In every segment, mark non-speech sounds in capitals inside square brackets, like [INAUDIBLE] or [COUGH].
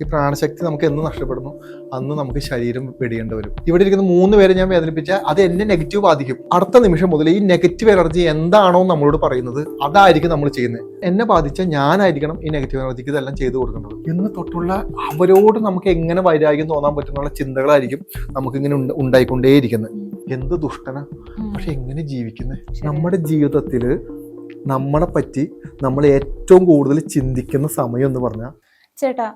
ഈ പ്രാണശക്തി നമുക്ക് എന്ന് നഷ്ടപ്പെടുന്നു. അന്ന് നമുക്ക് ശരീരം വെടിയേണ്ടി വരും. ഇവിടെ ഇരിക്കുന്ന മൂന്ന് പേരെ ഞാൻ വേദനിപ്പിച്ച അത് എന്നെ നെഗറ്റീവ് ബാധിക്കും. അടുത്ത നിമിഷം മുതൽ ഈ നെഗറ്റീവ് എനർജി എന്താണോ നമ്മളോട് പറയുന്നത് അതായിരിക്കും നമ്മൾ ചെയ്യുന്നത്. എന്നെ ബാധിച്ച ഞാനായിരിക്കണം ഈ നെഗറ്റീവ് എനർജിക്ക് ഇതെല്ലാം ചെയ്തു കൊടുക്കേണ്ടത്. എന്ന് തൊട്ടുള്ള അവരോട് നമുക്ക് എങ്ങനെ വൈരാഗ്യം തോന്നാൻ പറ്റുന്നുള്ള ചിന്തകളായിരിക്കും നമുക്കിങ്ങനെ ഉണ്ട് ഉണ്ടായിക്കൊണ്ടേയിരിക്കുന്നത്. എന്ത് ദുഷ്ടന. പക്ഷെ എങ്ങനെ ജീവിക്കുന്നത് നമ്മുടെ ജീവിതത്തിൽ നമ്മളെ പറ്റി നമ്മൾ ഏറ്റവും കൂടുതൽ ചിന്തിക്കുന്ന സമയം എന്ന് പറഞ്ഞാൽ ചേട്ടാ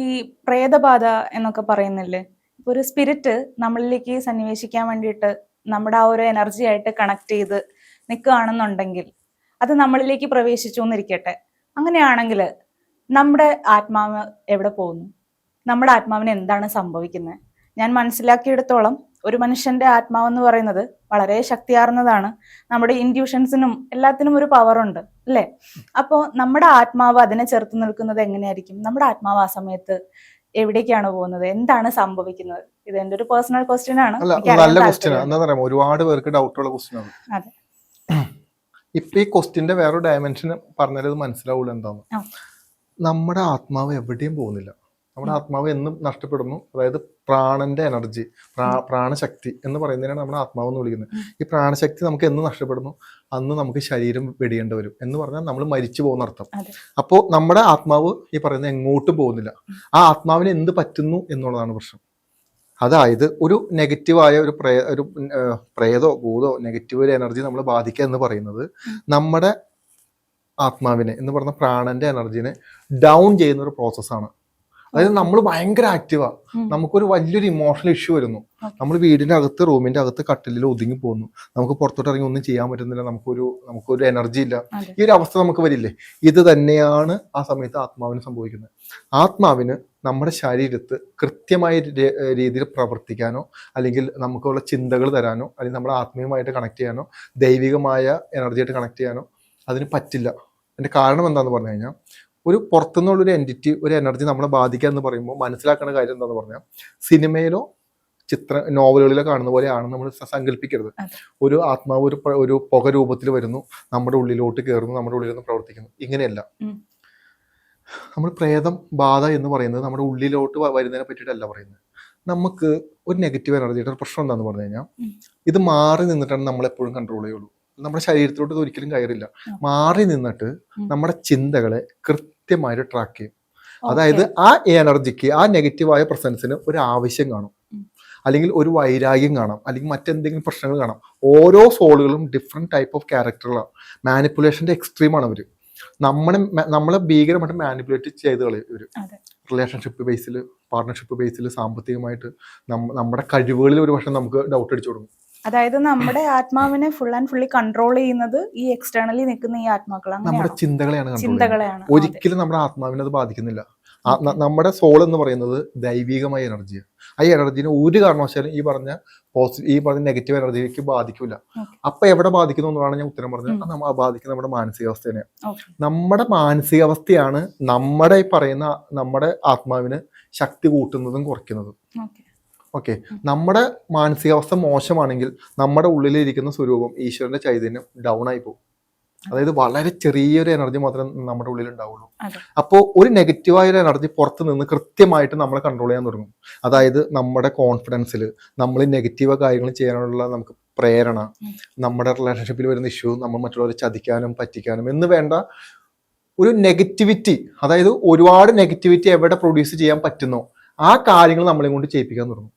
ഈ പ്രേതബാധ എന്നൊക്കെ പറയുന്നില്ലേ? ഒരു സ്പിരിറ്റ് നമ്മളിലേക്ക് സന്നിവേശിക്കാൻ വേണ്ടിയിട്ട് നമ്മുടെ ആ ഒരു എനർജി ആയിട്ട് കണക്ട് ചെയ്ത് നിൽക്കുകയാണെന്നുണ്ടെങ്കിൽ അത് നമ്മളിലേക്ക് പ്രവേശിച്ചു എന്നിരിക്കട്ടെ. അങ്ങനെയാണെങ്കിൽ നമ്മുടെ ആത്മാവ് എവിടെ പോകുന്നു? നമ്മുടെ ആത്മാവിന് എന്താണ് സംഭവിക്കുന്നത്? ഞാൻ മനസ്സിലാക്കിയെടുത്തോളം ഒരു മനുഷ്യന്റെ ആത്മാവെന്ന് പറയുന്നത് വളരെ ശക്തിയാർന്നതാണ്. നമ്മുടെ ഇൻഡ്യൂഷൻസിനും എല്ലാത്തിനും ഒരു പവറുണ്ട് ഉണ്ട് അല്ലേ? അപ്പോ നമ്മുടെ ആത്മാവ് അതിനെ ചെറുത്ത് നിൽക്കുന്നത് എങ്ങനെയായിരിക്കും? നമ്മുടെ ആത്മാവ് ആ സമയത്ത് എവിടേക്കാണ് പോകുന്നത്? എന്താണ് സംഭവിക്കുന്നത്? ഇത് എന്റെ ഒരു പേഴ്സണൽ ക്വസ്റ്റ്യൻ ആണ്. നല്ല ക്വസ്റ്റ്യൻ താല്പര്യമുണ്ട്. എന്താ പറയാ ഒരുപാട് പേർക്ക് ഡൗട്ടുള്ള ക്വസ്റ്റ്യൻ ആണ്. അതെ. ഇപ്പൊ ഈ ക്വസ്റ്റ്യന്റെ വേറൊരു ഡയമെൻഷൻ പറഞ്ഞാൽ അത് മനസ്സിലാവുള്ളൂ എന്താന്ന്. നമ്മുടെ ആത്മാവ് എവിടെയും പോകുന്നില്ല. നമ്മുടെ ആത്മാവ് എന്നും നഷ്ടപ്പെടുന്നു. അതായത് പ്രാണന്റെ എനർജി പ്രാ പ്രാണശക്തി എന്ന് പറയുന്നതിനാണ് നമ്മുടെ ആത്മാവ് എന്ന് വിളിക്കുന്നത് ഈ പ്രാണശക്തി നമുക്ക് എന്ന് നഷ്ടപ്പെടുന്നു? അന്ന് നമുക്ക് ശരീരം വെടിയേണ്ടി വരും എന്ന് പറഞ്ഞാൽ നമ്മൾ മരിച്ചു പോകുന്ന അർത്ഥം. അപ്പോൾ നമ്മുടെ ആത്മാവ് ഈ പറയുന്ന എങ്ങോട്ടും പോകുന്നില്ല. ആ ആത്മാവിന് എന്ത് പറ്റുന്നു എന്നുള്ളതാണ് പ്രശ്നം. അതായത് ഒരു നെഗറ്റീവായ ഒരു പ്രേ ഒരു പ്രേതോ ഭൂതോ നെഗറ്റീവ് ഒരു എനർജി നമ്മൾ ബാധിക്കുക എന്ന് പറയുന്നത് നമ്മുടെ ആത്മാവിനെ എന്ന് പറഞ്ഞ പ്രാണന്റെ എനർജിനെ ഡൗൺ ചെയ്യുന്ന ഒരു പ്രോസസ്സാണ് അതായത് നമ്മൾ ഭയങ്കര ആക്റ്റീവാ. നമുക്കൊരു വലിയൊരു ഇമോഷണൽ ഇഷ്യൂ വരുന്നു. നമ്മൾ വീടിന്റെ അകത്ത് റൂമിന്റെ അകത്ത് കട്ടിലിൽ ഒതുങ്ങി പോകുന്നു. നമുക്ക് പുറത്തോട്ട് ഇറങ്ങി ഒന്നും ചെയ്യാൻ പറ്റുന്നില്ല. നമുക്കൊരു നമുക്കൊരു എനർജി ഇല്ല. ഈ ഒരു അവസ്ഥ നമുക്ക് വരില്ലേ? ഇത് തന്നെയാണ് ആ സമയത്ത് ആത്മാവിന് സംഭവിക്കുന്നത്. ആത്മാവിന് നമ്മുടെ ശരീരത്ത് കൃത്യമായ രീതിയിൽ പ്രവർത്തിക്കാനോ അല്ലെങ്കിൽ നമുക്കുള്ള ചിന്തകൾ തരാനോ അല്ലെങ്കിൽ നമ്മുടെ ആത്മീയമായിട്ട് കണക്ട് ചെയ്യാനോ ദൈവികമായ എനർജിയായിട്ട് കണക്ട് ചെയ്യാനോ അതിന് പറ്റില്ല. അതിന്റെ കാരണം എന്താണെന്ന് പറഞ്ഞു കഴിഞ്ഞാൽ ഒരു പുറത്തുനിന്നുള്ള ഒരു എന്റിറ്റി ഒരു എനർജി നമ്മളെ ബാധിക്കുക എന്ന് പറയുമ്പോൾ മനസ്സിലാക്കുന്ന കാര്യം എന്താണെന്ന് പറഞ്ഞാൽ സിനിമയിലോ ചിത്ര നോവലുകളിലോ കാണുന്ന പോലെയാണ് നമ്മൾ സങ്കല്പിക്കരുത്. ഒരു ആത്മാവ് ഒരു ഒരു പുക രൂപത്തിൽ വരുന്നു നമ്മുടെ ഉള്ളിലോട്ട് കയറുന്നു നമ്മുടെ ഉള്ളിൽ നിന്ന് പ്രവർത്തിക്കുന്നു. ഇങ്ങനെയല്ല. നമ്മൾ പ്രേതം ബാധ എന്ന് പറയുന്നത് നമ്മുടെ ഉള്ളിലോട്ട് വരുന്നതിനെ പറ്റിയിട്ടല്ല പറയുന്നത്. നമുക്ക് ഒരു നെഗറ്റീവ് എനർജിയുടെ ഒരു പ്രശ്നം എന്താണെന്ന് പറഞ്ഞു കഴിഞ്ഞാൽ ഇത് മാറി നിന്നിട്ടാണ് നമ്മൾ എപ്പോഴും കൺട്രോൾ ചെയ്യുള്ളൂ. നമ്മുടെ ശരീരത്തിലോട്ട് ഇത് ഒരിക്കലും കയറില്ല. മാറി നിന്നിട്ട് നമ്മുടെ ചിന്തകളെ കൃത്യമായിട്ട് ട്രാക്ക് ചെയ്യും. അതായത് ആ എനർജിക്ക് ആ നെഗറ്റീവായ പ്രസൻസിന് ഒരു ആവശ്യം കാണും. അല്ലെങ്കിൽ ഒരു വൈരാഗ്യം കാണാം. അല്ലെങ്കിൽ മറ്റെന്തെങ്കിലും പ്രശ്നങ്ങൾ കാണാം. ഓരോ സോളുകളും ഡിഫറെന്റ് ടൈപ്പ് ഓഫ് ക്യാരക്ടറുകളാണ് മാനിപ്പുലേഷന്റെ എക്സ്ട്രീം ആണ് ഇവർ നമ്മളെ നമ്മളെ ഭീകരമായിട്ട് മാനിപ്പുലേറ്റ് ചെയ്ത് കളയും ഇവർ. റിലേഷൻഷിപ്പ് ബേസിൽ പാർട്ണർഷിപ്പ് ബേസിൽ സാമ്പത്തികമായിട്ട് നമ്മ- നമ്മുടെ കഴിവുകളിൽ ഒരു പക്ഷേ നമുക്ക് ഡൗട്ട് അടിച്ചു കൊടുക്കും. അതായത് നമ്മുടെ ആത്മാവിനെ ഫുൾ ആൻഡ് ഫുള്ളി കൺട്രോൾ ചെയ്യുന്നത് ഈ എക്സ്റ്റേണലി നിൽക്കുന്ന ഈ ആത്മാക്കളാണ്. നമ്മുടെ ചിന്തകളെയാണ് ചിന്തകളെയാണ്. ഒരിക്കലും നമ്മുടെ ആത്മാവിനെ അത് ബാധിക്കുന്നില്ല. നമ്മുടെ സോൾ എന്ന് പറയുന്നത് ദൈവികമായ എനർജിയാണ് ആ എനർജിനെ ഒരു കാരണവശാലും ഈ പറഞ്ഞ പോസിറ്റീവ് ഈ പറഞ്ഞ നെഗറ്റീവ് എനർജിക്ക് ബാധിക്കില്ല. അപ്പൊ എവിടെ ബാധിക്കുന്നു എന്നാണ് ഞാൻ ഉത്തരം പറഞ്ഞത്. നമ്മൾ ബാധിക്കുന്ന ബാധിക്കുന്നത് നമ്മുടെ മാനസികാവസ്ഥയാണ്. നമ്മുടെ മാനസികാവസ്ഥയാണ് നമ്മുടെ ഈ പറയുന്ന നമ്മുടെ ആത്മാവിന് ശക്തി കൂട്ടുന്നതും കുറയ്ക്കുന്നതും. ഓക്കെ. നമ്മുടെ മാനസികാവസ്ഥ മോശമാണെങ്കിൽ നമ്മുടെ ഉള്ളിലിരിക്കുന്ന സ്വരൂപം ഈശ്വരന്റെ ചൈതന്യം ഡൗൺ ആയി പോകും. അതായത് വളരെ ചെറിയൊരു എനർജി മാത്രമേ നമ്മുടെ ഉള്ളിൽ ഉണ്ടാവുള്ളൂ. അപ്പോൾ ഒരു നെഗറ്റീവായ ഒരു എനർജി പുറത്ത് നിന്ന് കൃത്യമായിട്ട് നമ്മളെ കൺട്രോൾ ചെയ്യാൻ തുടങ്ങും. അതായത് നമ്മുടെ കോൺഫിഡൻസിൽ നമ്മൾ നെഗറ്റീവ് കാര്യങ്ങൾ ചെയ്യാനുള്ള നമുക്ക് പ്രേരണ നമ്മുടെ റിലേഷൻഷിപ്പിൽ വരുന്ന ഇഷ്യൂ നമ്മൾ മറ്റുള്ളവരെ ചതിക്കാനും പറ്റിക്കാനും എന്ന് വേണ്ട ഒരു നെഗറ്റിവിറ്റി അതായത് ഒരുപാട് നെഗറ്റിവിറ്റി എവിടെ പ്രൊഡ്യൂസ് ചെയ്യാൻ പറ്റുന്നോ ആ കാര്യങ്ങൾ നമ്മളെ കൊണ്ട് ചെയ്യിപ്പിക്കാൻ തുടങ്ങും.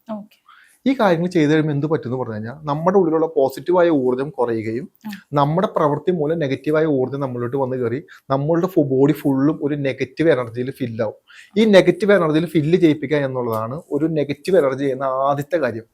ഈ കാര്യങ്ങൾ ചെയ്തു കഴിയുമ്പോൾ എന്ത് പറ്റുമെന്ന് പറഞ്ഞു കഴിഞ്ഞാൽ നമ്മുടെ ഉള്ളിലുള്ള പോസിറ്റീവായ ഊർജം കുറയുകയും നമ്മുടെ പ്രവൃത്തി മൂലം നെഗറ്റീവായ ഊർജം നമ്മളിലോട്ട് വന്ന് കയറി നമ്മളുടെ ബോഡി ഫുള്ളും ഒരു നെഗറ്റീവ് എനർജിയിൽ ഫില്ലാവും ഈ നെഗറ്റീവ് എനർജിയിൽ ഫില്ല് ചെയ്യിപ്പിക്കുക എന്നുള്ളതാണ് ഒരു നെഗറ്റീവ് എനർജി ചെയ്യുന്ന ആദ്യത്തെ കാര്യം.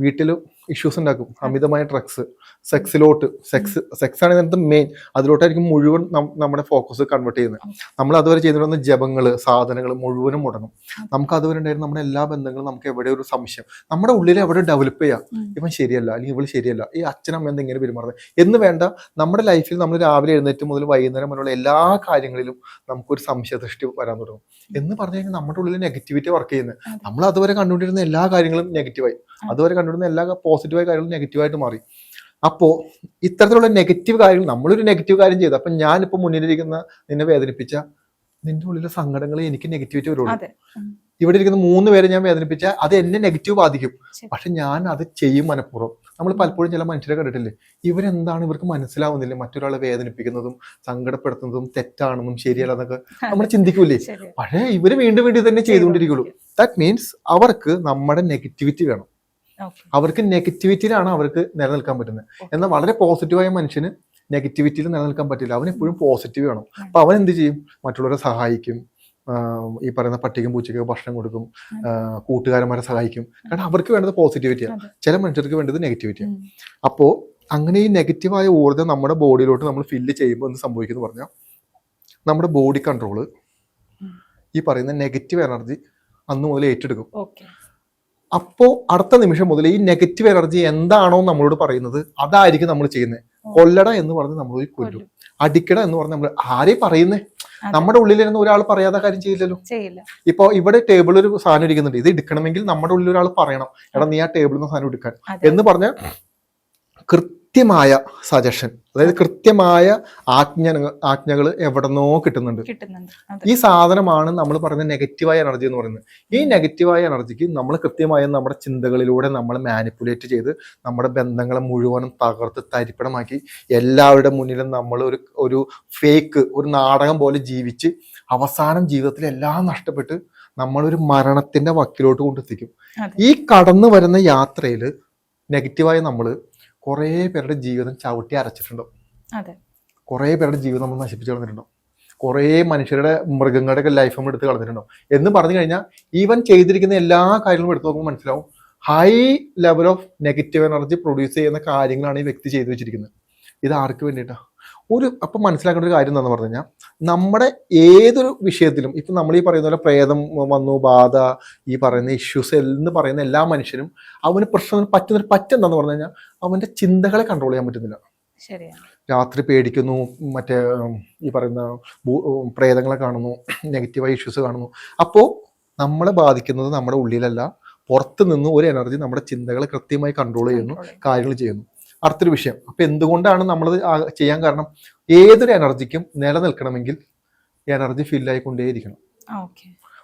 വീട്ടിൽ ഇഷ്യൂസ് ഉണ്ടാക്കും. അമിതമായ ഡ്രഗ്സ് സെക്സിലോട്ട് സെക്സ് സെക്സ് ആണ് ഇതിനകത്ത് മെയിൻ അതിലോട്ടായിരിക്കും മുഴുവൻ നമ്മുടെ ഫോക്കസ് കൺവേർട്ട് ചെയ്യുന്നത്. നമ്മൾ അതുവരെ ചെയ്തിരുന്ന ജപങ്ങൾ സാധനങ്ങൾ മുഴുവനും മുടങ്ങും. നമുക്ക് അതുവരെ ഉണ്ടായിരുന്ന നമ്മുടെ എല്ലാ ബന്ധങ്ങളും നമുക്ക് എവിടെ ഒരു സംശയം. നമ്മുടെ ഉള്ളിൽ എവിടെ ഡെവലപ്പ് ചെയ്യാം. ഇവൻ ശരിയല്ല അല്ലെങ്കിൽ ഇവൾ ശരിയല്ല ഈ അച്ഛനമ്മ എന്ത് ഇങ്ങനെ പെരുമാറുന്നത്? എന്ന് വേണ്ട നമ്മുടെ ലൈഫിൽ നമ്മൾ രാവിലെ എഴുന്നേറ്റ് മുതൽ വൈകുന്നേരം വരെയുള്ള എല്ലാ കാര്യങ്ങളിലും നമുക്കൊരു സംശയ ദൃഷ്ടി വരാൻ തുടങ്ങും. എന്ന് പറഞ്ഞു കഴിഞ്ഞാൽ നമ്മുടെ ഉള്ളിൽ നെഗറ്റിവിറ്റി വർക്ക് ചെയ്യുന്നത്. നമ്മൾ അതുവരെ കണ്ടുകൊണ്ടിരുന്ന എല്ലാ കാര്യങ്ങളും നെഗറ്റീവായി അതുവരെ കണ്ടുകൊണ്ടിരുന്ന എല്ലാ പോസിറ്റീവായ കാര്യങ്ങൾ നെഗറ്റീവായിട്ട് മാറി. അപ്പോൾ ഇത്തരത്തിലുള്ള നെഗറ്റീവ് കാര്യങ്ങൾ നമ്മളൊരു നെഗറ്റീവ് കാര്യം ചെയ്തു. അപ്പൊ ഞാനിപ്പോ മുന്നിലിരിക്കുന്ന നിന്നെ വേദനിപ്പിച്ച നിന്റെ ഉള്ളിലെ സങ്കടങ്ങൾ എനിക്ക് നെഗറ്റിവിറ്റി വരുള്ളൂ. ഇവിടെ ഇരിക്കുന്ന മൂന്ന് പേരെ ഞാൻ വേദനിപ്പിച്ച അത് എന്നെ നെഗറ്റീവ് ബാധിക്കും. പക്ഷെ ഞാൻ അത് ചെയ്യും മനഃപൂർവം. നമ്മൾ പലപ്പോഴും ചില മനുഷ്യരെ കണ്ടിട്ടില്ലേ? ഇവരെന്താണ് ഇവർക്ക് മനസ്സിലാവുന്നില്ല? മറ്റൊരാളെ വേദനിപ്പിക്കുന്നതും സങ്കടപ്പെടുത്തുന്നതും തെറ്റാണെന്നും ശരിയല്ലെന്നൊക്കെ നമ്മൾ [LAUGHS] ചിന്തിക്കൂലേ? പക്ഷേ ഇവർ വീണ്ടും വീണ്ടും തന്നെ ചെയ്തുകൊണ്ടിരിക്കുള്ളൂ. ദാറ്റ് മീൻസ് അവർക്ക് നമ്മുടെ നെഗറ്റിവിറ്റി വേണം. അവർക്ക് നെഗറ്റിവിറ്റിയിലാണ് അവർക്ക് നിലനിൽക്കാൻ പറ്റുന്നത്. എന്നാൽ വളരെ പോസിറ്റീവായ മനുഷ്യന് നെഗറ്റിവിറ്റിയിൽ നിലനിൽക്കാൻ പറ്റില്ല. അവൻ എപ്പോഴും പോസിറ്റീവ് വേണം. അപ്പൊ അവൻ എന്ത് ചെയ്യും? മറ്റുള്ളവരെ സഹായിക്കും. ഈ പറയുന്ന പട്ടിക്കും പൂച്ചയ്ക്കും ഭക്ഷണം കൊടുക്കും. കൂട്ടുകാരന്മാരെ സഹായിക്കും. കാരണം അവർക്ക് വേണ്ടത് പോസിറ്റിവിറ്റിയാണ്. ചില മനുഷ്യർക്ക് വേണ്ടത് നെഗറ്റിവിറ്റിയാണ് അപ്പോൾ അപ്പോ അങ്ങനെ ഈ നെഗറ്റീവായ ഊർജം നമ്മുടെ ബോഡിയിലോട്ട് നമ്മൾ ഫില്ല് ചെയ്യുമ്പോൾ എന്ത് സംഭവിക്കുന്നു പറഞ്ഞാൽ നമ്മുടെ ബോഡി കൺട്രോൾ ഈ പറയുന്ന നെഗറ്റീവ് എനർജി അന്ന് മുതൽ ഏറ്റെടുക്കും. അപ്പോ അടുത്ത നിമിഷം മുതൽ ഈ നെഗറ്റീവ് എനർജി എന്താണോ നമ്മളോട് പറയുന്നത് അതായിരിക്കും നമ്മൾ ചെയ്യുന്നത് കൊല്ലട എന്ന് പറഞ്ഞ് നമ്മൾ കൊല്ലും. കൊല്ലും. അടിക്കട എന്ന് പറഞ്ഞ് നമ്മൾ ആരെയും പറയുന്നേ. നമ്മുടെ ഉള്ളിലിരുന്ന് ഒരാൾ പറയാതെ കാര്യം ചെയ്യില്ലല്ലോ. ചെയ്യില്ല. ഇപ്പൊ ഇവിടെ ടേബിൾ ഒരു സാധനം ഇരിക്കുന്നുണ്ട്. ഇത് എടുക്കണമെങ്കിൽ നമ്മുടെ ഉള്ളിൽ ഒരാൾ പറയണം. എടാ നീ ആ ടേബിളിൽ നിന്ന് സാധനം എടുക്കാൻ. എന്ന് പറഞ്ഞ കൃത്യമായ സജഷൻ അതായത് കൃത്യമായ ആജ്ഞ ആജ്ഞകൾ എവിടെന്നോ കിട്ടുന്നുണ്ട്. ഈ സാധനമാണ് നമ്മൾ പറയുന്ന നെഗറ്റീവായ എനർജി എന്ന് പറയുന്നത്. ഈ നെഗറ്റീവായ എനർജിക്ക് നമ്മൾ കൃത്യമായ നമ്മുടെ ചിന്തകളിലൂടെ നമ്മൾ മാനിപ്പുലേറ്റ് ചെയ്ത് നമ്മുടെ ബന്ധങ്ങളെ മുഴുവനും തകർത്ത് തരിപ്പണമാക്കി എല്ലാവരുടെ മുന്നിലും നമ്മൾ ഒരു ഒരു ഫേക്ക് ഒരു നാടകം പോലെ ജീവിച്ച് അവസാനം ജീവിതത്തിൽ എല്ലാം നഷ്ടപ്പെട്ട് നമ്മളൊരു മരണത്തിന്റെ വക്കിലോട്ട് കൊണ്ടെത്തിക്കും. ഈ കടന്നു വരുന്ന യാത്രയിൽ നെഗറ്റീവായ നമ്മൾ കുറേ പേരുടെ ജീവിതം ചവിട്ടി അരച്ചിട്ടുണ്ടാവും കുറേ പേരുടെ ജീവിതം നമ്മൾ നശിപ്പിച്ചു കളഞ്ഞിട്ടുണ്ടാവും കുറേ മനുഷ്യരുടെ മൃഗങ്ങളുടെ ഒക്കെ ലൈഫ് നമ്മൾ എടുത്ത് കളഞ്ഞിട്ടുണ്ടാവും എന്ന് പറഞ്ഞു കഴിഞ്ഞാൽ ഈവൻ ചെയ്തിരിക്കുന്ന എല്ലാ കാര്യങ്ങളും എടുത്തു നോക്കുമ്പോൾ മനസ്സിലാവും high level of negative energy produce ചെയ്യുന്ന കാര്യങ്ങളാണ് ഈ വ്യക്തി ചെയ്തു വെച്ചിരിക്കുന്നത്. ഇത് ആർക്ക് വേണ്ടിയിട്ടാണ് ഒരു അപ്പം മനസ്സിലാക്കേണ്ട ഒരു കാര്യം എന്താണെന്ന് പറഞ്ഞു കഴിഞ്ഞാൽ നമ്മുടെ ഏതൊരു വിഷയത്തിലും ഇപ്പം നമ്മൾ ഈ പറയുന്ന പോലെ പ്രേതം വന്നു ബാധ ഈ പറയുന്ന ഇഷ്യൂസ് എന്ന് പറയുന്ന എല്ലാ മനുഷ്യനും അവന് പ്രശ്നം പറ്റുന്ന ഒരു പറ്റെന്താന്ന് പറഞ്ഞു കഴിഞ്ഞാൽ അവന്റെ ചിന്തകളെ കൺട്രോൾ ചെയ്യാൻ പറ്റുന്നില്ല. രാത്രി പേടിക്കുന്നു മറ്റേ ഈ പറയുന്ന പ്രേതങ്ങളെ കാണുന്നു നെഗറ്റീവായ ഇഷ്യൂസ് കാണുന്നു. അപ്പോൾ നമ്മളെ ബാധിക്കുന്നത് നമ്മുടെ ഉള്ളിലല്ല പുറത്ത് നിന്ന് ഒരു എനർജി നമ്മുടെ ചിന്തകളെ കൃത്യമായി കൺട്രോൾ ചെയ്യുന്നു. കാര്യങ്ങൾ ചെയ്യുന്നു. അടുത്തൊരു വിഷയം. അപ്പൊ എന്തുകൊണ്ടാണ് നമ്മൾ ചെയ്യാൻ കാരണം? ഏതൊരു എനർജിക്കും നിലനിൽക്കണമെങ്കിൽ എനർജി ഫില്ലായിക്കൊണ്ടേയിരിക്കണം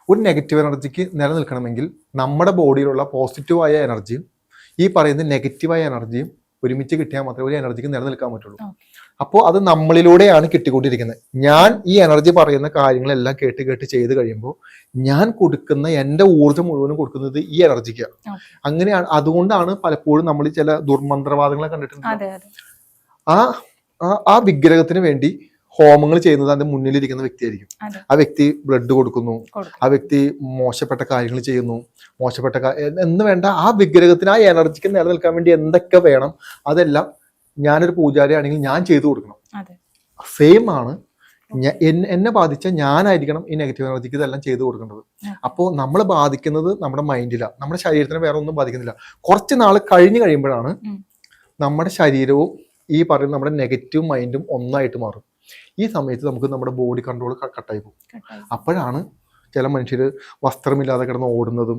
ഒരു നെഗറ്റീവ് എനർജിക്ക് നിലനിൽക്കണമെങ്കിൽ നമ്മുടെ ബോഡിയിലുള്ള പോസിറ്റീവായ എനർജിയും ഈ പറയുന്ന നെഗറ്റീവായ എനർജിയും ഒരുമിച്ച് കിട്ടിയാൽ മാത്രമേ ഒരു എനർജിക്ക് നിലനിൽക്കാൻ പറ്റുള്ളൂ. അപ്പോൾ അത് നമ്മളിലൂടെയാണ് കിട്ടിക്കൊണ്ടിരിക്കുന്നത്. ഞാൻ ഈ എനർജി പറയുന്ന കാര്യങ്ങളെല്ലാം കേട്ട് കേട്ട് ചെയ്ത് കഴിയുമ്പോൾ ഞാൻ കൊടുക്കുന്ന എന്റെ ഊർജം മുഴുവനും കൊടുക്കുന്നത് ഈ എനർജിക്കാണ് അങ്ങനെയാണ് അതുകൊണ്ടാണ് പലപ്പോഴും നമ്മൾ ചില ദുർമന്ത്രവാദങ്ങളെ കണ്ടിട്ടുണ്ട് ആ- ആ വിഗ്രഹത്തിന് വേണ്ടി ഹോമങ്ങൾ ചെയ്യുന്നത് അതിന്റെ മുന്നിലിരിക്കുന്ന വ്യക്തിയായിരിക്കും. ആ വ്യക്തി ബ്ലഡ് കൊടുക്കുന്നു. ആ വ്യക്തി മോശപ്പെട്ട കാര്യങ്ങൾ ചെയ്യുന്നു. മോശപ്പെട്ട എന്ന് വേണ്ട ആ വിഗ്രഹത്തിന് ആ എനർജിക്ക് നിലനിൽക്കാൻ വേണ്ടി എന്തൊക്കെ വേണം അതെല്ലാം ഞാനൊരു പൂജാരി ആണെങ്കിൽ ഞാൻ ചെയ്തു കൊടുക്കണം. സെയിം ആണ്. എന്നെ ബാധിച്ച ഞാനായിരിക്കണം ഈ നെഗറ്റീവ് എനർജിക്ക് ഇതെല്ലാം ചെയ്തു കൊടുക്കേണ്ടത്. അപ്പോ അപ്പോൾ നമ്മൾ ബാധിക്കുന്നത് നമ്മുടെ മൈൻഡിലാണ് നമ്മുടെ ശരീരത്തിന് വേറെ ഒന്നും ബാധിക്കുന്നില്ല. കുറച്ച് നാൾ കഴിഞ്ഞു കഴിയുമ്പോഴാണ്. നമ്മുടെ ശരീരവും ഈ പറയുന്ന നമ്മുടെ നെഗറ്റീവ് മൈൻഡും ഒന്നായിട്ട് മാറും. ഈ സമയത്ത് നമുക്ക് നമ്മുടെ ബോഡി കൺട്രോൾ കട്ടായി പോകും. അപ്പോഴാണ് ചില മനുഷ്യർ വസ്ത്രമില്ലാതെ കിടന്ന് ഓടുന്നതും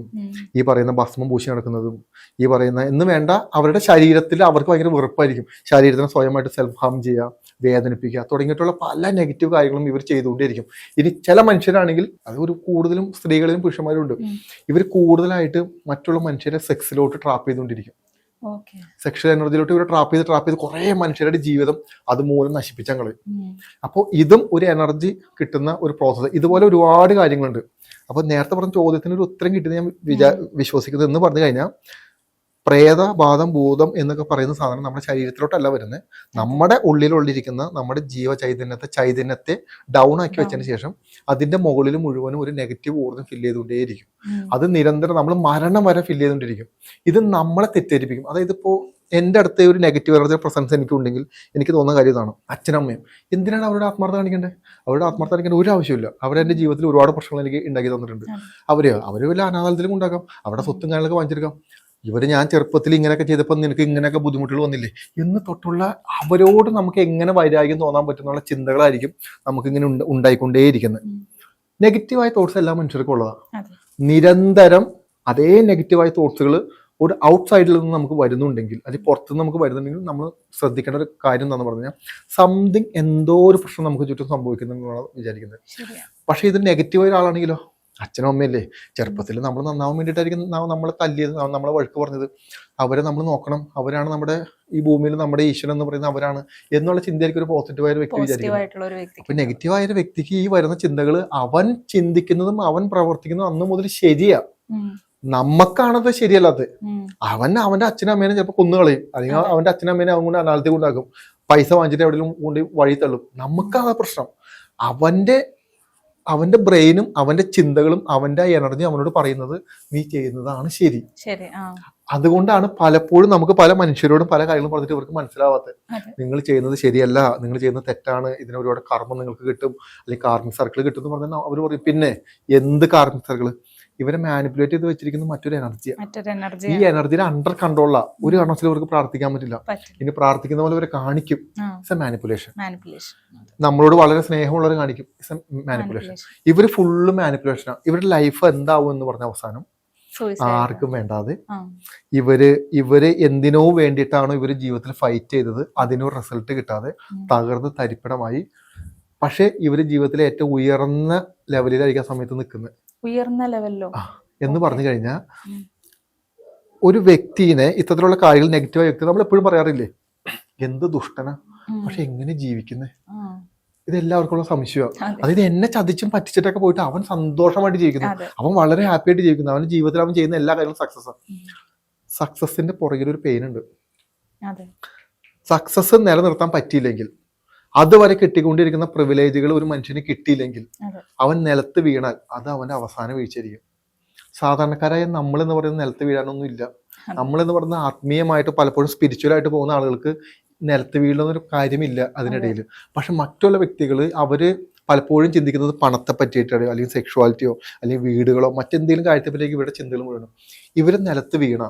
ഈ പറയുന്ന ഭസ്മം പൂശി നടക്കുന്നതും ഈ പറയുന്ന എന്ന് വേണ്ട അവരുടെ ശരീരത്തിൽ അവർക്ക് ഭയങ്കര വെറുപ്പായിരിക്കും. ശരീരത്തിന് സ്വയമായിട്ട് സെൽഫ് ഹാം ചെയ്യുക വേദനിപ്പിക്കുക തുടങ്ങിയിട്ടുള്ള പല നെഗറ്റീവ് കാര്യങ്ങളും ഇവർ ചെയ്തുകൊണ്ടേയിരിക്കും. ഇനി ചില മനുഷ്യരാണെങ്കിൽ അത് ഒരു കൂടുതലും സ്ത്രീകളിലും പുരുഷന്മാരും ഉണ്ട്. ഇവർ കൂടുതലായിട്ട് മറ്റുള്ള മനുഷ്യരെ സെക്സിലോട്ട് ട്രാപ്പ് ചെയ്തുകൊണ്ടിരിക്കും. സെക്ഷൽ എനർജിയിലോട്ട് ഇവർ ട്രാപ്പ് ചെയ്ത് ട്രാപ്പ് ചെയ്ത് കുറേ മനുഷ്യരുടെ ജീവിതം അതുമൂലം നശിപ്പിച്ചാൽ കളയും ഉം. അപ്പോൾ ഇതും ഒരു എനർജി കിട്ടുന്ന ഒരു പ്രോസസ്സ് ഇതുപോലെ ഒരുപാട് കാര്യങ്ങളുണ്ട്. അപ്പോൾ നേരത്തെ പറഞ്ഞ ചോദ്യത്തിന് ഒരു ഉത്തരം കിട്ടുന്ന ഞാൻ വിചാ വിശ്വസിക്കുന്നത് എന്ന് പറഞ്ഞു കഴിഞ്ഞാൽ പ്രേത ബാധം ഭൂതം എന്നൊക്കെ പറയുന്ന സാധനം നമ്മുടെ ശരീരത്തിലോട്ടല്ല വരുന്നത്. നമ്മുടെ ഉള്ളിലുള്ളിരിക്കുന്ന നമ്മുടെ ജീവ ചൈതന്യത്തെ ചൈതന്യത്തെ ഡൗൺ ആക്കി വെച്ചതിന് ശേഷം അതിന്റെ മുകളിൽ മുഴുവനും ഒരു നെഗറ്റീവ് ഊർജം ഫില്ല് ചെയ്തുകൊണ്ടേയിരിക്കും. അത് നിരന്തരം നമ്മൾ മരണം വരെ ഫില്ല് ചെയ്തുകൊണ്ടിരിക്കും ഇത് നമ്മളെ തെറ്റിദ്ധരിപ്പിക്കും. അതായത് ഇപ്പോൾ എന്റെ അടുത്ത് ഒരു നെഗറ്റീവ് എനർജി പ്രസൻസ് എനിക്കുണ്ടെങ്കിൽ എനിക്ക് തോന്നുന്ന കാര്യം ഇതാണ്. അച്ഛനമ്മയും. എന്തിനാണ് അവരുടെ ആത്മാർത്ഥ കാണിക്കേണ്ടത്? അവരുടെ ആത്മാർത്ഥ കാണിക്കേണ്ട ഒരു ആവശ്യമില്ല അവരെ എന്റെ ജീവിതത്തിൽ ഒരുപാട് പ്രശ്നങ്ങൾ എനിക്ക് ഉണ്ടാക്കി തന്നിട്ടുണ്ട്. അവരെയോ അവർ അവർ വല്ല അനാഥാലത്തിലും ഉണ്ടാക്കാം. അവിടെ സ്വത്തും കാര്യങ്ങളൊക്കെ വാങ്ങിച്ചെടുക്കാം. ഇവർ ഞാൻ ചെറുപ്പത്തിൽ ഇങ്ങനെയൊക്കെ ചെയ്തപ്പോൾ നിനക്ക് ഇങ്ങനെയൊക്കെ ബുദ്ധിമുട്ടുകൾ വന്നില്ലേ? എന്ന് തൊട്ടുള്ള അവരോട് നമുക്ക് എങ്ങനെ വൈരാഗ്യം തോന്നാൻ പറ്റുന്നുള്ള ചിന്തകളായിരിക്കും നമുക്ക് ഇങ്ങനെ ഉണ്ട് ഉണ്ടായിക്കൊണ്ടേയിരിക്കുന്നത്. നെഗറ്റീവായ തോട്ട്സ് എല്ലാ മനുഷ്യർക്കും ഉള്ളതാണ് നിരന്തരം അതേ നെഗറ്റീവായ തോട്ട്സുകൾ ഒരു ഔട്ട് സൈഡിൽ നിന്ന് നമുക്ക് വരുന്നുണ്ടെങ്കിൽ അല്ലെങ്കിൽ പുറത്തുനിന്ന് നമുക്ക് വരുന്നുണ്ടെങ്കിൽ നമ്മൾ ശ്രദ്ധിക്കേണ്ട ഒരു കാര്യം എന്താണെന്ന് പറഞ്ഞാൽ സംതിങ് എന്തോ ഒരു പ്രശ്നം നമുക്ക് ചുറ്റും സംഭവിക്കുന്നു എന്നാണ് വിചാരിക്കുന്നത് പക്ഷേ ഇത് നെഗറ്റീവ് ഒരാളാണെങ്കിലോ? അച്ഛനും അമ്മയല്ലേ? ചെറുപ്പത്തിൽ നമ്മൾ നന്നാവാൻ വേണ്ടിയിട്ടായിരിക്കും നമ്മളെ തല്ലിയത് നമ്മളെ വഴക്ക് പറഞ്ഞത്. അവരെ നമ്മൾ നോക്കണം. അവരാണ് നമ്മുടെ ഈ ഭൂമിയിൽ നമ്മുടെ ഈശ്വരൻ എന്ന് പറയുന്നത് അവരാണ് എന്നുള്ള ചിന്തയായിരിക്കും ഒരു പോസിറ്റീവായ ഒരു വ്യക്തി അപ്പൊ നെഗറ്റീവായ ഒരു വ്യക്തിക്ക് ഈ വരുന്ന ചിന്തകൾ അവൻ ചിന്തിക്കുന്നതും അവൻ പ്രവർത്തിക്കുന്നതും അന്ന് മുതൽ ശരിയാ. നമ്മക്കാണത് ശരിയല്ലാത്ത അവൻ അവന്റെ അച്ഛനും അമ്മേനെ ചിലപ്പോൾ കൊന്നുകളയും അല്ലെങ്കിൽ അവന്റെ അച്ഛനും അമ്മേനെ അവൻ കൊണ്ട് അനാലത്തി കൊണ്ടാക്കും പൈസ വാങ്ങിച്ചിട്ട് എവിടെയും കൊണ്ട് വഴി തള്ളും. നമുക്കാണ് പ്രശ്നം. അവന്റെ അവന്റെ ബ്രെയിനും അവന്റെ ചിന്തകളും അവന്റെ എനർജിയും അവനോട് പറയുന്നത് നീ ചെയ്യുന്നതാണ് ശരി. അതുകൊണ്ടാണ് പലപ്പോഴും നമുക്ക് പല മനുഷ്യരോടും പല കാര്യങ്ങളും പറഞ്ഞിട്ട് ഇവർക്ക് മനസ്സിലാവാത്തത്. നിങ്ങൾ ചെയ്യുന്നത് ശരിയല്ല നിങ്ങൾ ചെയ്യുന്നത് തെറ്റാണ് ഇതിന് ഒരുപാട് കർമ്മം നിങ്ങൾക്ക് കിട്ടും അല്ലെങ്കിൽ കാർമിക് സർക്കിൾ കിട്ടും എന്ന് പറഞ്ഞാൽ അവർ പറയും പിന്നെ എന്ത് കാർമിക് സർക്കിൾ ഇവരെ മാനിപ്പുലേറ്റ് ചെയ്ത് വെച്ചിരിക്കുന്ന മറ്റൊരു എനർജി ഈ എനർജിയിൽ അണ്ടർ കൺട്രോളാ ഒരു കാരണവശാലും അവർക്ക് പ്രാർത്ഥിക്കാൻ പറ്റില്ല. ഇനി പ്രാർത്ഥിക്കുന്ന പോലെ അവരെ കാണിക്കും. ഇറ്റ്സ് എ മാനിപ്പുലേഷൻ നമ്മളോട് വളരെ സ്നേഹമുള്ളവർ കാണിക്കും. ഇറ്റ്സ് എ മാനിപ്പുലേഷൻ ഇവർ ഫുള്ള് മാനിപ്പുലേഷനാണ് ഇവരുടെ ലൈഫ് എന്താവും എന്ന് പറഞ്ഞ അവസാനം ആർക്കും വേണ്ടാതെ ഇവർ ഇവർ എന്തിനോ വേണ്ടിയിട്ടാണോ ഇവർ ജീവിതത്തിൽ ഫൈറ്റ് ചെയ്തത്. അതിനൊരു റിസൾട്ട് കിട്ടാതെ. തകർന്ന് തരിപ്പണമായി. പക്ഷെ ഇവർ ജീവിതത്തിലെ ഏറ്റവും ഉയർന്ന ലെവലിലായിരിക്കും ആ സമയത്ത് നിൽക്കുന്നത്. ഉയർന്ന ലെവലിലോ. എന്ന് പറഞ്ഞു കഴിഞ്ഞാൽ ഒരു വ്യക്തിനെ ഇത്തരത്തിലുള്ള കാര്യങ്ങൾ നെഗറ്റീവായ വ്യക്തി നമ്മൾ എപ്പോഴും പറയാറില്ലേ എന്ത് ദുഷ്ടന. പക്ഷെ എങ്ങനെ ജീവിക്കുന്നേ? ഇത് എല്ലാവർക്കുള്ള സംശയമാണ് അതെ. അതായത് എന്നെ ചതിച്ചും പറ്റിച്ചിട്ടൊക്കെ പോയിട്ട് അവൻ സന്തോഷമായിട്ട് ജീവിക്കുന്നു. അവൻ വളരെ ഹാപ്പി ആയിട്ട് ജീവിക്കുന്നു. അവൻ ജീവിതത്തിൽ അവൻ ചെയ്യുന്ന എല്ലാ കാര്യങ്ങളും സക്സസ് ആണ്. സക്സസിന്റെ പുറകിൽ ഒരു പെയിൻ ഉണ്ട്. സക്സസ് നിലനിർത്താൻ പറ്റിയില്ലെങ്കിൽ അതുവരെ കിട്ടിക്കൊണ്ടിരിക്കുന്ന പ്രിവിലേജുകൾ ഒരു മനുഷ്യന് കിട്ടിയില്ലെങ്കിൽ അവൻ നിലത്ത് വീണാൽ അത് അവന്റെ അവസാനം വീഴ്ചയായിരിക്കും. സാധാരണക്കാരായ നമ്മൾ എന്ന് പറയുന്ന നിലത്ത് വീഴാനൊന്നും ഇല്ല. നമ്മൾ എന്ന് പറയുന്ന ആത്മീയമായിട്ട് പലപ്പോഴും സ്പിരിച്വൽ ആയിട്ട് പോകുന്ന ആളുകൾക്ക് നിലത്ത് വീഴുന്നൊരു കാര്യമില്ല അതിനിടയിൽ. പക്ഷെ മറ്റുള്ള വ്യക്തികൾ അവർ പലപ്പോഴും ചിന്തിക്കുന്നത് പണത്തെ പറ്റിയിട്ടാണ് അല്ലെങ്കിൽ സെക്ഷുവാലിറ്റിയോ അല്ലെങ്കിൽ വീടുകളോ മറ്റെന്തെങ്കിലും കാര്യത്തെ പറ്റിയൊക്കെ ഇവരുടെ ചിന്തകൾ മുഴുവനും. ഇവർ നിലത്ത് വീണ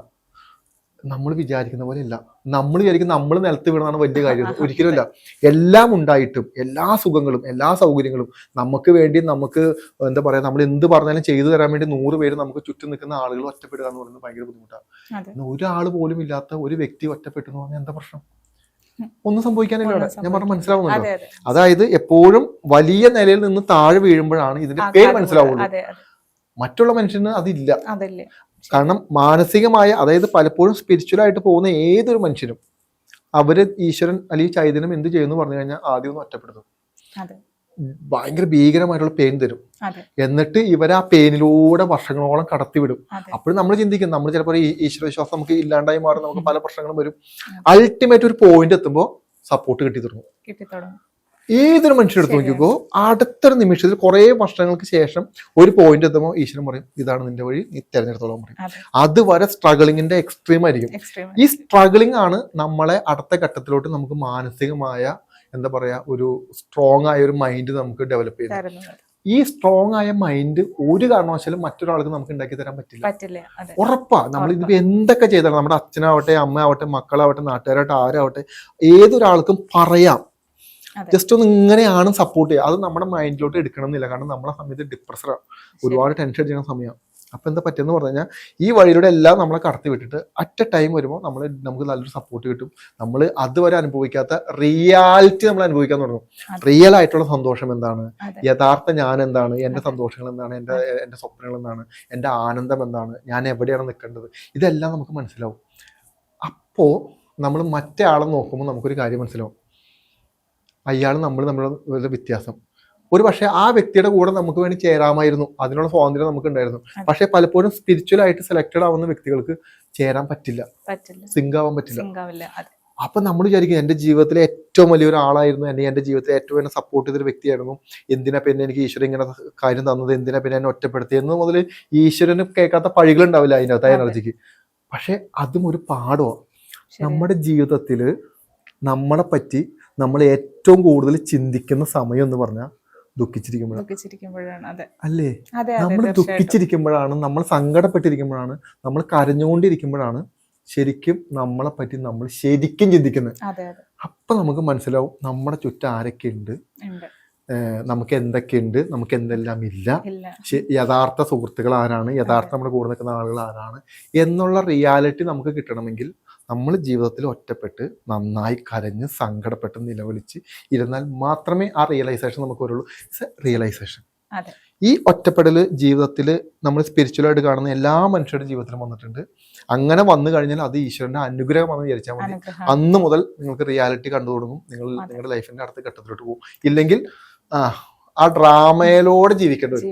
നമ്മൾ വിചാരിക്കുന്ന പോലെ ഇല്ല. നമ്മൾ വിചാരിക്കുന്ന നമ്മൾ നിലത്ത് വീണതാണ് വലിയ കാര്യം. ഒരിക്കലും അല്ല എല്ലാം ഉണ്ടായിട്ടും എല്ലാ സുഖങ്ങളും എല്ലാ സൗകര്യങ്ങളും നമുക്ക് വേണ്ടി നമുക്ക് എന്താ പറയാ നമ്മൾ എന്ത് പറഞ്ഞാലും ചെയ്തു തരാൻ വേണ്ടി നൂറ് പേര് നമുക്ക് ചുറ്റും നിൽക്കുന്ന ആളുകൾ ഒറ്റപ്പെടുക എന്ന് പറയുന്നത് ഭയങ്കര ബുദ്ധിമുട്ടാണ്. ഒരാൾ പോലും ഇല്ലാത്ത ഒരു വ്യക്തി ഒറ്റപ്പെട്ടു എന്ന് പറഞ്ഞാൽ എന്താ പ്രശ്നം? ഒന്നും സംഭവിക്കാനില്ല ഞാൻ പറഞ്ഞ മനസ്സിലാവുന്നില്ല മനസ്സിലാവുന്നുണ്ടോ അതായത് എപ്പോഴും വലിയ നിലയിൽ നിന്ന് താഴെ വീഴുമ്പോഴാണ് ഇതിന്റെ പേര് മനസ്സിലാവുള്ളൂ. മറ്റുള്ള മനുഷ്യന് അതല്ലേ. കാരണം മാനസികമായ അതായത് പലപ്പോഴും സ്പിരിച്വലായിട്ട് പോകുന്ന ഏതൊരു മനുഷ്യനും അവർ ഈശ്വരൻ അല്ലെങ്കിൽ ചൈതന്യം എന്ത് ചെയ്യുന്നു പറഞ്ഞു കഴിഞ്ഞാൽ ആദ്യം ഒന്ന് ഒറ്റപ്പെടുന്നു. ഭയങ്കര ഭീകരമായിട്ടുള്ള പെയിൻ തരും. എന്നിട്ട് ഇവരെ ആ പെയിനിലൂടെ വർഷങ്ങളോളം കടത്തിവിടും. അതെ. അപ്പോഴും നമ്മൾ ചിന്തിക്കും നമ്മൾ ചിലപ്പോൾ ഈ ഈശ്വര വിശ്വാസം നമുക്ക് ഇല്ലാണ്ടായി മാറും നമുക്ക് പല പ്രശ്നങ്ങളും വരും. അൾട്ടിമേറ്റ് ഒരു പോയിന്റ് എത്തുമ്പോൾ സപ്പോർട്ട് കിട്ടി തുടങ്ങും. ഏതൊരു മനുഷ്യരെടുത്ത് നോക്കിക്കോ അടുത്തൊരു നിമിഷത്തിൽ കുറെ വർഷങ്ങൾക്ക് ശേഷം ഒരു പോയിന്റ് എത്തുമ്പോൾ ഈശ്വരൻ പറയും ഇതാണ് നിന്റെ വഴി നീ തെരഞ്ഞെടുത്തോളം പറയും. അതെ. അതുവരെ സ്ട്രഗിളിങ്ങിന്റെ എക്സ്ട്രീം ആയിരിക്കും. ഈ സ്ട്രഗിളിംഗ് ആണ് നമ്മളെ അടുത്ത ഘട്ടത്തിലോട്ട് നമുക്ക് മാനസികമായ എന്താ പറയാ ഒരു സ്ട്രോങ് ആയ ഒരു മൈൻഡ് നമുക്ക് ഡെവലപ്പ് ചെയ്യുന്നത് ഈ സ്ട്രോങ് ആയ മൈൻഡ് ഒരു കാരണവശാലും മറ്റൊരാൾക്ക് നമുക്ക് ഉണ്ടാക്കി തരാൻ പറ്റില്ല. ഉറപ്പാ. നമ്മൾ ഇതിപ്പോ എന്തൊക്കെ ചെയ്താലും നമ്മുടെ അച്ഛനാവട്ടെ അമ്മയാവട്ടെ മക്കളാവട്ടെ നാട്ടുകാരാവട്ടെ ആരാവട്ടെ ഏതൊരാൾക്കും പറയാം. ജസ്റ്റ് ഒന്ന് ഇങ്ങനെയാണ് സപ്പോർട്ട് ചെയ്യുക. അത് നമ്മുടെ മൈൻഡിലോട്ട് എടുക്കണം എന്നില്ല കാരണം നമ്മളെ സമയത്ത് ഡിപ്രഷറാണ് ഒരുപാട് ടെൻഷൻ ചെയ്യുന്ന സമയമാണ് അപ്പൊ എന്താ പറ്റുമെന്ന് പറഞ്ഞു കഴിഞ്ഞാൽ ഈ വഴിയിലൂടെ എല്ലാം നമ്മളെ കടത്തി വിട്ടിട്ട് അറ്റ് എ ടൈം വരുമ്പോൾ നമ്മൾ നമുക്ക് നല്ലൊരു സപ്പോർട്ട് കിട്ടും. നമ്മൾ അതുവരെ അനുഭവിക്കാത്ത റിയാലിറ്റി നമ്മൾ അനുഭവിക്കാൻ തുടങ്ങും. റിയൽ ആയിട്ടുള്ള സന്തോഷം എന്താണ്? യഥാർത്ഥ ഞാൻ എന്താണ്? എന്റെ. സന്തോഷങ്ങൾ എന്താണ്? എന്റെ എന്റെ സ്വപ്നങ്ങൾ എന്താണ്? എന്റെ ആനന്ദം എന്താണ്? ഞാൻ എവിടെയാണ് നിൽക്കേണ്ടത്? ഇതെല്ലാം നമുക്ക് മനസ്സിലാവും. അപ്പോ നമ്മൾ മറ്റേ ആളെ നോക്കുമ്പോൾ നമുക്കൊരു കാര്യം മനസ്സിലാവും. അയാൾ നമ്മൾ തമ്മിലുള്ള വ്യത്യാസം. ഒരു പക്ഷേ ആ വ്യക്തിയുടെ കൂടെ നമുക്ക് വേണ്ടി ചേരാമായിരുന്നു. അതിനുള്ള സ്വാതന്ത്ര്യം നമുക്ക് ഉണ്ടായിരുന്നു. പക്ഷേ പലപ്പോഴും സ്പിരിച്വൽ ആയിട്ട് സെലക്റ്റഡ് ആവുന്ന വ്യക്തികൾക്ക് ചേരാൻ പറ്റില്ല. സിങ്ക് ആവാൻ പറ്റില്ല. അപ്പൊ നമ്മൾ വിചാരിക്കും എന്റെ ജീവിതത്തിലെ ഏറ്റവും വലിയ ഒരാളായിരുന്നു. എന്നെ എന്റെ ജീവിതത്തിൽ ഏറ്റവും എന്നെ സപ്പോർട്ട് ചെയ്തൊരു വ്യക്തിയായിരുന്നു. എന്തിനാ പിന്നെ എനിക്ക് ഈശ്വരൻ ഇങ്ങനെ കാര്യം തന്നത്? എന്തിനാ പിന്നെ എന്നെ ഒറ്റപ്പെടുത്തി എന്ന് മുതൽ ഈശ്വരന് കേൾക്കാത്ത പഴികൾ ഉണ്ടാവില്ല അതിനകത്ത് എനർജിക്ക് പക്ഷെ അതും ഒരു പാഠമാണ് നമ്മുടെ ജീവിതത്തിൽ നമ്മളെ പറ്റി നമ്മൾ ഏറ്റവും കൂടുതൽ ചിന്തിക്കുന്ന സമയം എന്ന് പറഞ്ഞാൽ ദുഃഖിച്ചിരിക്കുമ്പോഴാണ്. അല്ലേ? നമ്മൾ ദുഃഖിച്ചിരിക്കുമ്പോഴാണ് നമ്മൾ സങ്കടപ്പെട്ടിരിക്കുമ്പോഴാണ് നമ്മൾ കരഞ്ഞുകൊണ്ടിരിക്കുമ്പോഴാണ് ശരിക്കും നമ്മളെ പറ്റി നമ്മൾ ശരിക്കും ചിന്തിക്കുന്നത്. അപ്പൊ നമുക്ക് മനസ്സിലാവും നമ്മുടെ ചുറ്റും ആരൊക്കെ ഉണ്ട്? നമുക്ക് എന്തൊക്കെയുണ്ട് നമുക്ക് എന്തെല്ലാം ഇല്ല? യഥാർത്ഥ സുഹൃത്തുക്കൾ ആരാണ്? യഥാർത്ഥ നമ്മുടെ കൂടെ നിൽക്കുന്ന ആളുകൾ ആരാണ്? എന്നുള്ള റിയാലിറ്റി നമുക്ക് കിട്ടണമെങ്കിൽ നമ്മൾ ജീവിതത്തിൽ ഒറ്റപ്പെട്ട് നന്നായി കരഞ്ഞ് സങ്കടപ്പെട്ട് നിലവിളിച്ച് ഇരുന്നാൽ മാത്രമേ ആ റിയലൈസേഷൻ നമുക്ക് വരുള്ളൂ. ഇറ്റ്സ് റിയലൈസേഷൻ ഈ ഒറ്റപ്പെടൽ ജീവിതത്തിൽ നമ്മൾ സ്പിരിച്വലായിട്ട് കാണുന്ന എല്ലാ മനുഷ്യരുടെ ജീവിതത്തിലും വന്നിട്ടുണ്ട്. അങ്ങനെ വന്നു കഴിഞ്ഞാൽ അത് ഈശ്വരന്റെ അനുഗ്രഹമാണെന്ന് വിചാരിച്ചാൽ മതി. അന്ന് മുതൽ നിങ്ങൾക്ക് റിയാലിറ്റി കണ്ടു തുടങ്ങും. നിങ്ങൾ നിങ്ങളുടെ ലൈഫിന്റെ അടുത്ത ഘട്ടത്തിലോട്ട് പോകും. ഇല്ലെങ്കിൽ ആ ഡ്രാമയിലൂടെ ജീവിക്കേണ്ടി വരും.